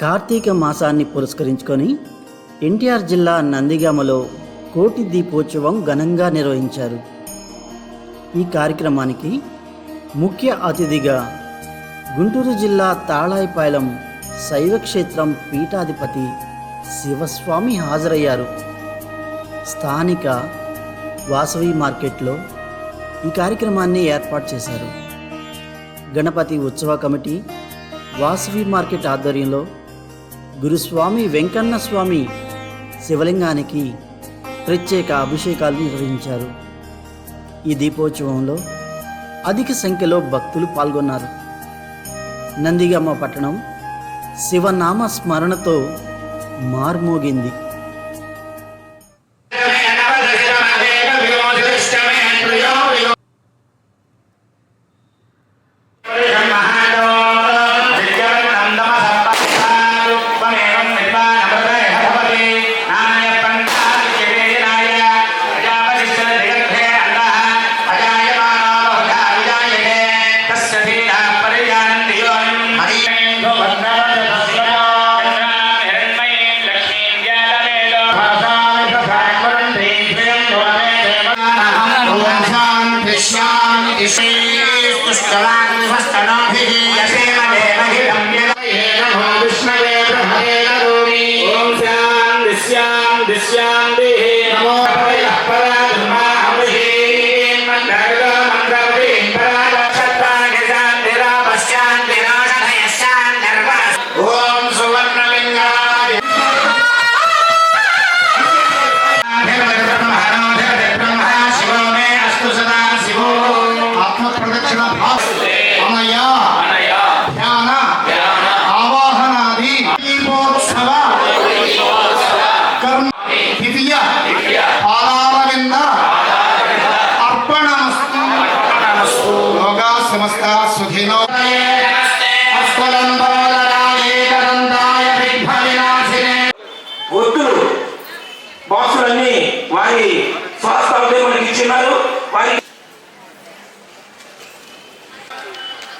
కార్తీక మాసాన్ని పురస్కరించుకొని ఎన్టీఆర్ జిల్లా నందిగామలో కోటి దీపోత్సవం ఘనంగా నిర్వహించారు. ఈ కార్యక్రమానికి ముఖ్య అతిథిగా గుంటూరు జిల్లా తాళాయిపాలెం శైవక్షేత్రం పీఠాధిపతి శివస్వామి హాజరయ్యారు. స్థానిక వాసవి మార్కెట్లో ఈ కార్యక్రమాన్ని ఏర్పాటు చేశారు. గణపతి ఉత్సవ కమిటీ వాసవి మార్కెట్ ఆధ్వర్యంలో గురుస్వామి వెంకన్న స్వామి శివలింగానికి ప్రత్యేక అభిషేకాలు నిర్వహించారు. ఈ దీపోత్సవంలో అధిక సంఖ్యలో భక్తులు పాల్గొన్నారు. నందిగమ్మ పట్టణం శివనామ స్మరణతో మార్మోగింది. ఓం వారి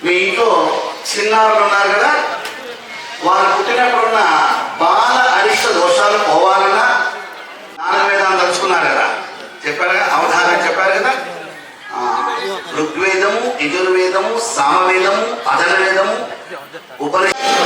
మీ ఇంట్లో చిన్నారులు ఉన్నారు కదా వారు పుట్టినప్పుడున్న బాల అరిష్ట దోషాలు పోవాలన్నా నానవేదాన్ని వేదాలు తలుచుకున్నారు కదా. చెప్పారు కదా అవధానం చెప్పారు కదా. ఋగ్వేదము యజుర్వేదము సామవేదము అధర్వేదము ఉపనిషత్తు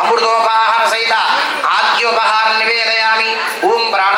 అమృతోపాహార సహిత ఆద్యోపహారం నివేదయామి. ఓం ప్రాణ